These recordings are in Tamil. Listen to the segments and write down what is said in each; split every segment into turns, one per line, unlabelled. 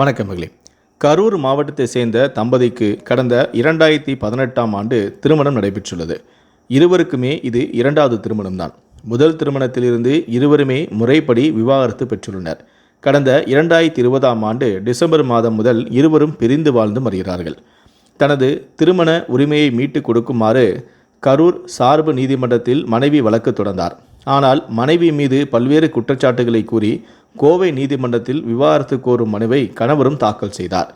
வணக்கம் மகளே. கரூர் மாவட்டத்தை சேர்ந்த தம்பதிக்கு கடந்த இரண்டாயிரத்தி பதினெட்டாம் ஆண்டு திருமணம் நடைபெற்றுள்ளது. இருவருக்குமே இது இரண்டாவது திருமணம்தான். முதல் திருமணத்திலிருந்து இருவருமே முறைப்படி விவாகரத்து பெற்றுள்ளனர். கடந்த இரண்டாயிரத்தி இருபதாம் ஆண்டு டிசம்பர் மாதம் முதல் இருவரும் பிரிந்து வாழ்ந்து வருகிறார்கள் தனது திருமண உரிமையை மீட்டுக் கொடுக்குமாறு கரூர் சார்பு நீதிமன்றத்தில் மனைவி வழக்கு தொடர்ந்தார். ஆனால் மனைவி மீது பல்வேறு குற்றச்சாட்டுகளை கூறி கோவை நீதிமன்றத்தில் விவாகரத்து கோரும் மனுவை கணவரும் தாக்கல் செய்தார்.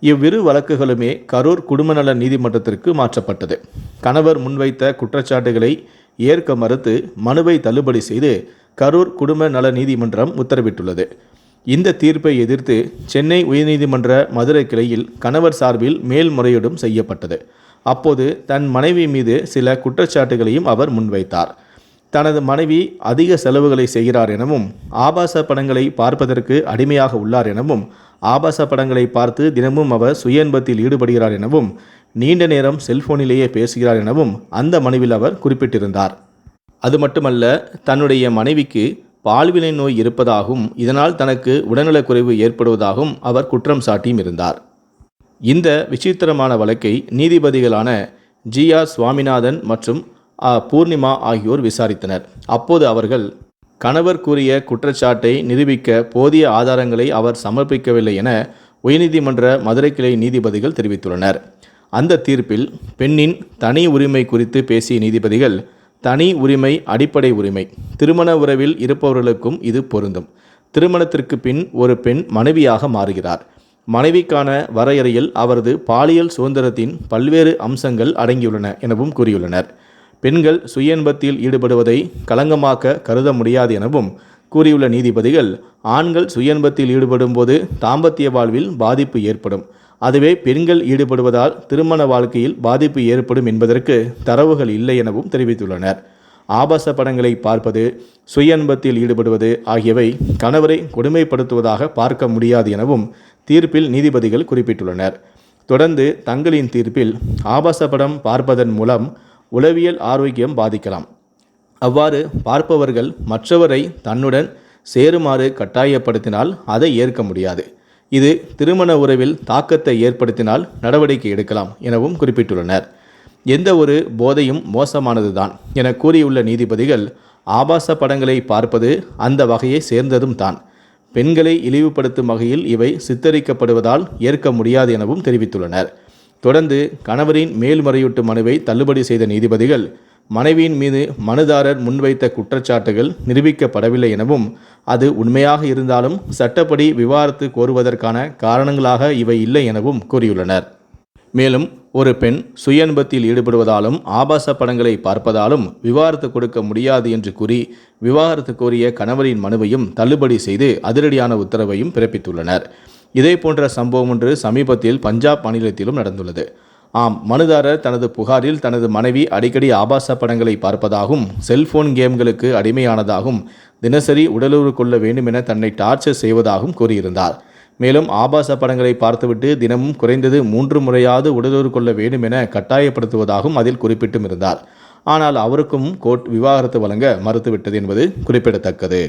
இவ்விரு வழக்குகளுமே கரூர் குடும்ப நல நீதிமன்றத்திற்கு மாற்றப்பட்டது. கணவர் முன்வைத்த குற்றச்சாட்டுகளை ஏற்க மறுத்து மனுவை தள்ளுபடி செய்து கரூர் குடும்ப நல நீதிமன்றம் உத்தரவிட்டுள்ளது. இந்த தீர்ப்பை எதிர்த்து சென்னை உயர்நீதிமன்ற மதுரை கிளையில் கணவர் சார்பில் மேல்முறையீடும் செய்யப்பட்டது. அப்போது தன் மனைவி மீது சில குற்றச்சாட்டுகளையும் அவர் முன்வைத்தார். தனது மனைவி அதிக செலவுகளை செய்கிறார் எனவும் ஆபாச படங்களை பார்ப்பதற்கு அடிமையாக உள்ளார் எனவும் ஆபாச படங்களை பார்த்து தினமும் அவர் சுய இன்பத்தில் ஈடுபடுகிறார் எனவும் நீண்ட நேரம் செல்போனிலேயே பேசுகிறார் எனவும் அந்த மனுவில் அவர் குறிப்பிட்டிருந்தார். அது மட்டுமல்ல தன்னுடைய மனைவிக்கு பால்வினை நோய் இருப்பதாகவும் இதனால் தனக்கு உடல்நலக்குறைவு ஏற்படுவதாகவும் அவர் குற்றம் சாட்டியும் இருந்தார். இந்த விசித்திரமான வழக்கை நீதிபதிகளான ஜி ஆர் சுவாமிநாதன் மற்றும் பூர்ணிமா ஆகியோர் விசாரித்தனர். அப்போது அவர்கள் கணவர் கூறிய குற்றச்சாட்டை நிரூபிக்க போதிய ஆதாரங்களை அவர் சமர்ப்பிக்கவில்லை என உயர்நீதிமன்ற மதுரை கிளை நீதிபதிகள் தெரிவித்துள்ளனர். அந்த தீர்ப்பில் பெண்ணின் தனி உரிமை குறித்து பேசிய நீதிபதிகள் தனி உரிமை அடிப்படை உரிமை. திருமண உறவில் இருப்பவர்களுக்கும் இது பொருந்தும். திருமணத்திற்கு பின் ஒரு பெண் மனைவியாக மாறுகிறார். மனைவிக்கான வரையறையில் அவரது பாலியல் சுதந்திரத்தின் பல்வேறு அம்சங்கள் அடங்கியுள்ளன எனவும் கூறியுள்ளனர். பெண்கள் சுயன்பத்தில் ஈடுபடுவதை களங்கமாக்க கருத முடியாது எனவும் கூறியுள்ள நீதிபதிகள் ஆண்கள் சுயன்பத்தில் ஈடுபடும் போது தாம்பத்திய வாழ்வில் பாதிப்பு ஏற்படும். அதுவே பெண்கள் ஈடுபடுவதால் திருமண வாழ்க்கையில் பாதிப்பு ஏற்படும் என்பதற்கு தரவுகள் இல்லை எனவும் தெரிவித்துள்ளனர். ஆபாச படங்களை பார்ப்பது சுயன்பத்தில் ஈடுபடுவது ஆகியவை கணவரை கொடுமைப்படுத்துவதாக பார்க்க முடியாது எனவும் தீர்ப்பில் நீதிபதிகள் குறிப்பிட்டுள்ளனர். தொடர்ந்து தங்களின் தீர்ப்பில் ஆபாச படம் பார்ப்பதன் மூலம் உளவியல் ஆரோக்கியம் பாதிக்கலாம். அவ்வாறு பார்ப்பவர்கள் மற்றவரை தன்னுடன் சேருமாறு கட்டாயப்படுத்தினால் அதை ஏற்க முடியாது. இது திருமண உறவில் தாக்கத்தை ஏற்படுத்தினால் நடவடிக்கை எடுக்கலாம் எனவும் குறிப்பிட்டுள்ளனர். எந்த ஒரு போதையும் மோசமானதுதான் என கூறியுள்ள நீதிபதிகள் ஆபாச படங்களை பார்ப்பது அந்த வகையை சேர்ந்ததும் தான். பெண்களை இழிவுபடுத்தும் வகையில் இவை சித்தரிக்கப்படுவதால் ஏற்க முடியாது எனவும் தெரிவித்துள்ளனர். தொடர்ந்து கணவரின் மேல்முறையீட்டு மனுவை தள்ளுபடி செய்த நீதிபதிகள் மனைவியின் மீது மனுதாரர் முன்வைத்த குற்றச்சாட்டுகள் நிரூபிக்கப்படவில்லை எனவும் அது உண்மையாக இருந்தாலும் சட்டப்படி விவாரத்து கோருவதற்கான காரணங்களாக இவை இல்லை எனவும் கூறியுள்ளனர். மேலும் ஒரு பெண் சுயன்பத்தில் ஈடுபடுவதாலும் ஆபாச படங்களை பார்ப்பதாலும் விவாகரத்து கொடுக்க முடியாது என்று கூறி விவாகரத்து கோரிய கணவரின் மனுவையும் தள்ளுபடி செய்து அதிரடியான உத்தரவையும் பிறப்பித்துள்ளனர். இதே போன்ற சம்பவம் ஒன்று சமீபத்தில் பஞ்சாப் மாநிலத்திலும் நடந்துள்ளது. ஆம் மனுதாரர் தனது புகாரில் தனது மனைவி அடிக்கடி ஆபாச படங்களை பார்ப்பதாகவும் செல்போன் கேம்களுக்கு அடிமையானதாகவும் தினசரி உடலுறு கொள்ள வேண்டும் என தன்னை டார்ச்சர் செய்வதாகவும் கூறியிருந்தார். மேலும் ஆபாச படங்களை பார்த்துவிட்டு தினமும் குறைந்தது மூன்று முறையாவது உடலுறு கொள்ள வேண்டும் என கட்டாயப்படுத்துவதாகவும் அதில் குறிப்பிட்டும் இருந்தார். ஆனால் அவருக்கும் கோர்ட் விவாகரத்து வழங்க மறுத்துவிட்டது என்பது குறிப்பிடத்தக்கது.